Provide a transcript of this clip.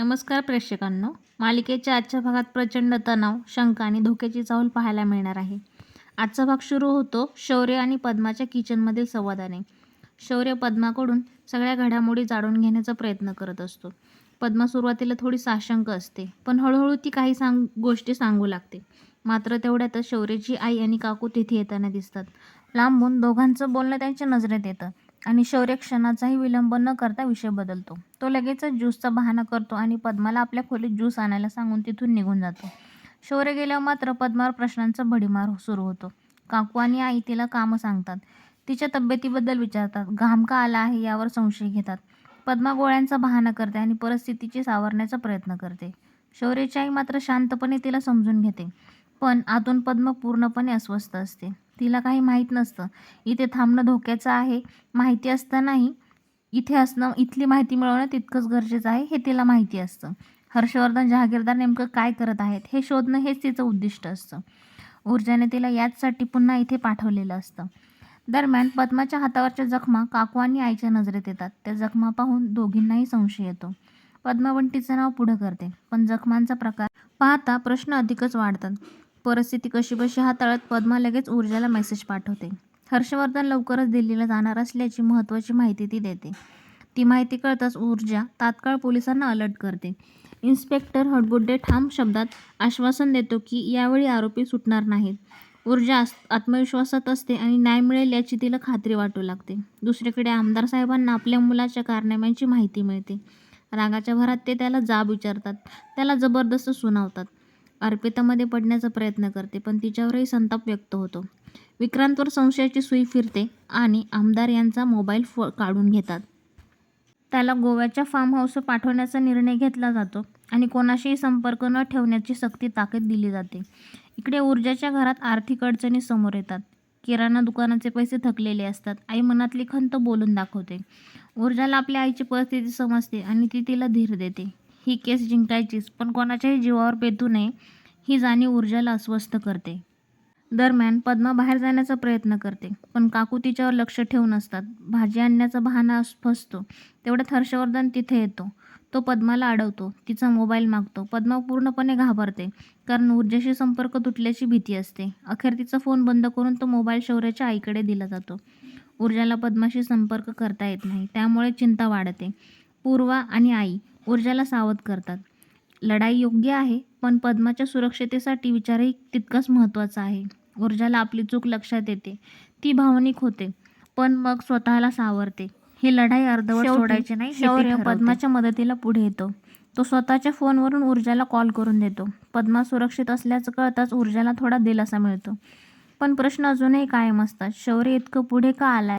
नमस्कार प्रेक्षकांनो. मालिकेच्या आजच्या भागात प्रचंड तणाव शंका आणि धोक्याची चाहूल पाहायला मिळणार आहे. आजचा भाग सुरू होतो शौर्य आणि पद्माच्या किचनमधील संवादाने. शौर्य पद्माकडून सगळ्या घडामोडी जाणून घेण्याचा प्रयत्न करत असतो. पद्मा सुरुवातीला थोडी साशंक असते पण हळूहळू ती काही सांग गोष्टी सांगू लागते. मात्र तेवढ्यातच शौर्याची आई आणि काकू तिथे येताना दिसतात. लांबून दोघांचं बोलणं त्यांच्या नजरेत येतं. आणि शौर्य क्षणाचाही विलंब न करता विषय बदलतो. तो लगेचच ज्यूसचा बहाणा करतो आणि पद्माला आपल्या खोलीत ज्यूस आणायला सांगून तिथून निघून जातो. शौर्य गेल्यावर मात्र पद्मावर प्रश्नांचा भडीमार सुरू होतो. काकू आणि आई तिला कामं सांगतात. तिच्या तब्येतीबद्दल विचारतात. घाम का आला आहे यावर संशय घेतात. पद्मा गोळ्यांचा बहाणा करते आणि परिस्थितीची सावरण्याचा प्रयत्न करते. शौर्याची आई मात्र शांतपणे तिला समजून घेते. पण आतून पद्म पूर्णपणे अस्वस्थ असते. तिला काही माहीत नसतं. इथे थांबणं धोक्याचं आहे. माहिती असतानाही इथे असणं इथली माहिती मिळवणं तितकंच गरजेचं आहे हे तिला माहिती असतं. हर्षवर्धन जहागीरदार नेमकं काय करत आहेत हे शोधणं हेच तिचं उद्दिष्ट असतं. ऊर्जाने तिला याचसाठी पुन्हा इथे पाठवलेलं असतं. दरम्यान पद्माच्या हातावरच्या जखमा काकू आणि आईच्या नजरेत येतात. त्या जखमा पाहून दोघींनाही संशय येतो. पद्मावंटीचं नाव पुढं करते पण जखमांचा प्रकार पाहता प्रश्न अधिकच वाढतात. परिस्थिती कशीबशी हाताळत पद्मा लगेच ऊर्जाला मेसेज पाठवते. हर्षवर्धन लवकरच दिल्लीला जाणार असल्याची महत्त्वाची माहिती ती देते. ती माहिती कळताच ऊर्जा तात्काळ पोलिसांना अलर्ट करते. इन्स्पेक्टर हडगुड्डे ठाम शब्दात आश्वासन देतो की यावेळी आरोपी सुटणार नाहीत. ऊर्जा आत्मविश्वासात असते आणि न्याय मिळेल याची तिला खात्री वाटू लागते. दुसरीकडे आमदार साहेबांना आपल्या मुलाच्या कारनाम्यांची माहिती मिळते. रागाच्या भरात ते त्याला जाब विचारतात. त्याला जबरदस्त सुनावतात. अर्पितामध्ये पडण्याचा प्रयत्न करते पण तिच्यावरही संताप व्यक्त होतो. विक्रांतवर संशयाची सुई फिरते आणि आमदार यांचा मोबाईल फो काढून घेतात. त्याला गोव्याच्या फार्म हाऊसवर पाठवण्याचा निर्णय घेतला जातो आणि कोणाशीही संपर्क न ठेवण्याची सक्ती ताकीद दिली जाते. इकडे ऊर्जाच्या घरात आर्थिक अडचणी समोर येतात. किराणा दुकानाचे पैसे थकलेले असतात. आई मनातली खंत बोलून दाखवते. ऊर्जाला आपल्या आईची परिस्थिती समजते आणि ती तिला धीर देते. ही केस जिंकायचीच पण कोणाच्याही जीवावर बेतू नये ही जाणीव ऊर्जाला अस्वस्थ करते. दरम्यान पद्मा बाहेर जाण्याचा प्रयत्न करते पण काकू तिच्यावर लक्ष ठेवून असतात. भाजी आणण्याचा बहाणा फसतो. तेवढ्यात हर्षवर्धन तिथे येतो. तो पद्माला अडवतो. तिचा मोबाईल मागतो. पद्मा पूर्णपणे घाबरते कारण ऊर्जाशी संपर्क तुटल्याची भीती असते. अखेर तिचा फोन बंद करून तो मोबाईल शौर्याच्या आईकडे दिला जातो. ऊर्जाला पद्माशी संपर्क करता येत नाही. त्यामुळे चिंता वाढते. पूर्वा आणि आई ऊर्जाला सावध करतात. लढाई योग्य आहे पण पद्माच्या सुरक्षतेसाठी विचारही तितकाच महत्त्वाचा आहे. ऊर्जाला आपली चूक लक्षात येते ती भावनिक होते पण मग स्वतःला सावरते. ही लढाई अर्धवट सोडायची नाही शौर्य. पद्माच्या मदतीला पुढे येतो. तो स्वतःच्या फोनवरून ऊर्जाला कॉल करून देतो. पद्मा सुरक्षित असल्याचं कळताच ऊर्जाला थोडा दिलासा मिळतो. पण प्रश्न अजूनही कायम असतात. शौर्य इतकं पुढे का आलाय?